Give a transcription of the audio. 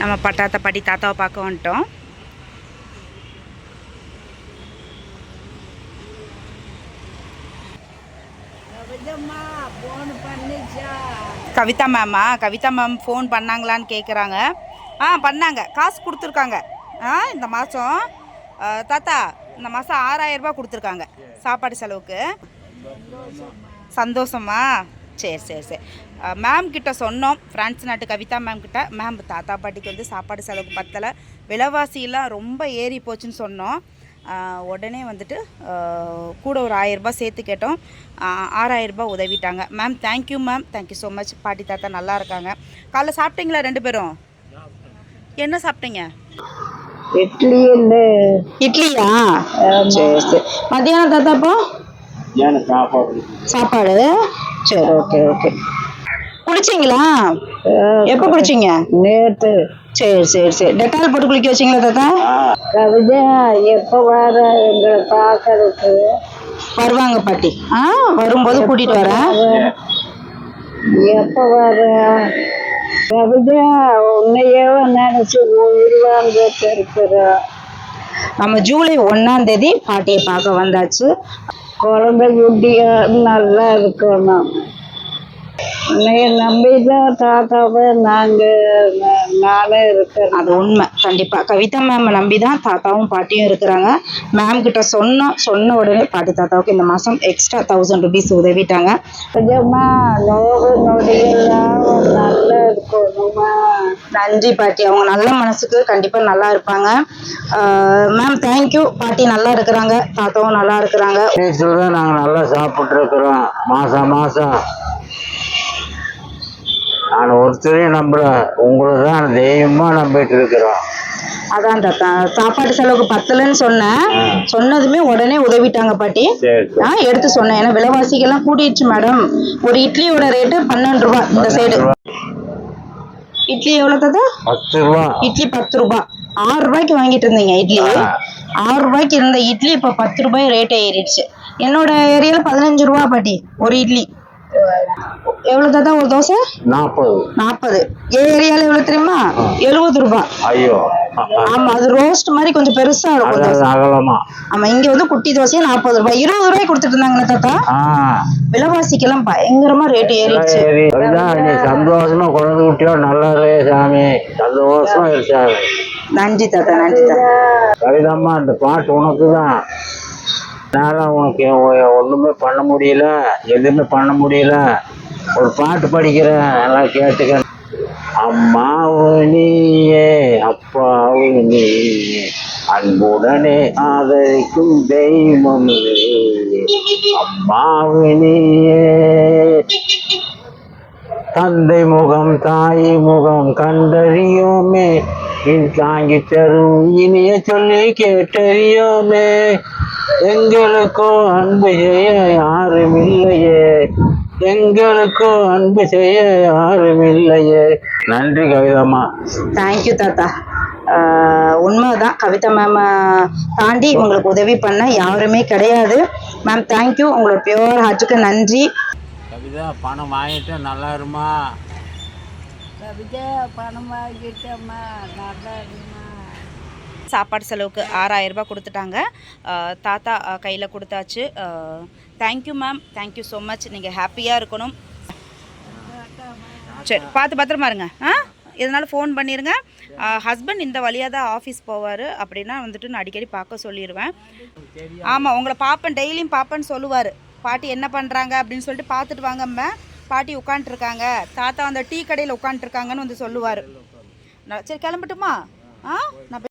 நம்ம பட்டாத்த பாட்டி தாத்தாவை பார்க்க வந்துட்டோம். கவிதா மேமா கவிதா மேம் ஃபோன் பண்ணாங்களான்னு கேட்குறாங்க ஆ பண்ணாங்க. காசு கொடுத்துருக்காங்க. ஆ இந்த மாதம் தாத்தா இந்த மாதம் ஆறாயிரரூபா கொடுத்துருக்காங்க. சாப்பாடு செலவுக்கு. சந்தோஷமா சரி சரி சரி மேம் கிட்ட சொன்னோம். ஃப்ரான்ஸ் நாட்டு கவிதா மேம் கிட்ட. மேம் தாத்தா பாட்டிக்கு வந்து சாப்பாடு செலவுக்கு பத்தலை. விலைவாசியெல்லாம் ரொம்ப ஏறி போச்சுன்னு சொன்னோம். உடனே வந்துட்டு கூட ஒரு ஆயிரரூபா சேர்த்து கேட்டோம். ஆறாயிரரூபா உதவிட்டாங்க. Ma'am thank you ma'am thank you so much பாட்டி தாத்தா நல்லா இருக்காங்க. காலைல சாப்பிட்டீங்களா ரெண்டு பேரும்? என்ன சாப்பிட்டீங்க? இட்லி இட்லியா? சரி சரி. மத்தியானம் தாத்தா அப்போ? சாப்பாடு. சரி ஓகே ஓகே குளிச்சிங்களா? எப்போ குளிச்சிங்க? நேத்து. சரி சரி சரி. டெட்டால் போட்டு குளிக்க வச்சிங்களா தாத்தா? கவிதா எப்ப வர எங்களை பார்க்கறதுக்கு வருவாங்க பாட்டி. ஆ வரும்போது கூட்டிட்டு வரேன். எப்ப வர? கவிதா உன்னையே நினைச்சு உயிர் வாழ்ந்துட்டு இருக்கிற. நம்ம ஜூலை ஒன்றாம் தேதி பாட்டியை பார்க்க வந்தாச்சு. குழந்தை குட்டியா நல்லா இருக்கணும். உன்னைய நம்பிதான் தாத்தாவை நாங்க நா- நானே இருக்கிறேன் அது உண்மை. கண்டிப்பாக கவிதா மேமை நம்பி தான் தாத்தாவும் பாட்டியும் இருக்கிறாங்க. மேம் கிட்ட சொன்னோம் சொன்ன உடனே பாட்டி தாத்தாவுக்கு இந்த மாதம் எக்ஸ்ட்ரா தௌசண்ட் ருபீஸ் உதவிட்டாங்க. நிஜமா நோவு நொடியெல்லாம் நல்லா இருக்கணுமா? நன்றி பாட்டி. அவங்க நல்ல மனசுக்கு கண்டிப்பாக நல்லா இருப்பாங்க. மேம் தேங்க்யூ பாட்டி நல்லா இருக்கிறாங்க. தாத்தாவும் நல்லா இருக்கிறாங்க. தான் நாங்கள் நல்லா சாப்பிட்ருக்குறோம் மாதம் மாதம் நான் ஒருத்தரையும் நம்பல. உங்களை தான் தெய்வமாக நம்பிட்டு இருக்கிறோம் அதான் தாத்தா. சாப்பாடு செலவுக்கு பத்தலைன்னு சொன்னேன். சொன்னதுமே உடனே உதவிட்டாங்க பாட்டி. நான் எடுத்து சொன்னேன். ஏன்னா விலைவாசிகள்லாம் கூட்டிடுச்சு மேடம் ஒரு இட்லியோட ரேட்டு பன்னெண்டு ரூபா இந்த சைடு இட்லி எவ்வளோ தாத்தா? பத்து ரூபா இட்லி பத்து ரூபாய் ஆறு ரூபாய்க்கு வாங்கிட்டு இருந்தீங்க இட்லி. ஆறு ரூபாய்க்கு இருந்த இட்லி இப்போ பத்து ரூபாய் ரேட் ஏறிடுச்சு. என்னோட ஏரியாவில் பதினஞ்சு ரூபா பாட்டி ஒரு இட்லி. எவ்வளோ தாத்தா ஒரு தோசை? நாற்பது. நாற்பது. என் ஏரியாவில் எவ்வளோ தெரியுமா? எழுபது ரூபாய் ஐயோ. ஆமா அது ரோஸ்ட் மாதிரி கொஞ்சம் பெருசா இருக்கும். அகலமா. ஆமா இங்க வந்து குட்டி தோசையே நாற்பது ரூபாய். இருபது ரூபாய் கொடுத்துட்டு இருந்தாங்களே தாத்தா. ஆ. விலைவாசிக்கெல்லாம் பயங்கரமா ரேட் ஏறிடுச்சு. சந்தோஷமா குழந்தை குட்டியோ நல்லதே சாமி. சந்தோஷமா இரு சாமி நன்றி தாத்தா நன்றி தாத்தா. கவிதம்மா அந்த பாட்டு உனக்கு தான் என்னால் உனக்கு ஒ- ஒண்ணுமே பண்ண முடியல எதுவுமே பண்ண முடியல. ஒரு பாட்டு படிக்கிறேன் நல்லா கேட்டுக்க அம்மாவு நீயே அப்பாவு நீயே அன்புடனே ஆதரிக்கும் தெய்வம். நீயே நீயே தந்தை முகம் தாய் முகம் கண்டறியோமே. இன் தாங்கி தரும் இனிய சொல்லி கேட்டறியோமே. எங்களுக்கோ அன்பையே யாரும் இல்லையே. எங்களுக்கோ அன்பு செய்ய யாரும் இல்லையே. நன்றி கவிதம்மா தேங்க்யூ தாத்தா. உண்மைதான். கவிதா மேம் தாண்டி உங்களுக்கு உதவி பண்ண யாருமே கிடையாது. மேம் தேங்க்யூ உங்களோட பியோர் ஹார்ட்டுக்கு நன்றி. கவிதா பணம் வாங்கிட்டு நல்லா இருமா? கவிதா பணம் வாங்கிட்டம்மா. நல்லா இருக்குமா சாப்பாடு செலவுக்கு ஆறாயிரம் ரூபாய் கொடுத்துட்டாங்க. தாத்தா கையில் கொடுத்தாச்சு. Thank you ma'am thank you so much நீங்கள் ஹாப்பியாக இருக்கணும். சரி பார்த்து பத்திரமா இருங்க. ஆ? இதனால் ஃபோன் பண்ணிடுங்க ஹஸ்பண்ட் இந்த வழியாக தான் ஆஃபீஸ் போவார். அப்படின்னா வந்துட்டு நான் அடிக்கடி பார்க்க சொல்லிடுவேன் ஆமாம் உங்களை பார்ப்பேன் டெய்லியும் பார்ப்பேன்னு சொல்லுவார். பாட்டி என்ன பண்ணுறாங்க அப்படின்னு சொல்லிட்டு பார்த்துட்டு வாங்கம்மா பாட்டி உட்காண்ட்ருக்காங்க தாத்தா அந்த டீ கடையில் உட்காண்ட்ருக்காங்கன்னு வந்து சொல்லுவார். சரி கிளம்பட்டுமா? ஆ? நான்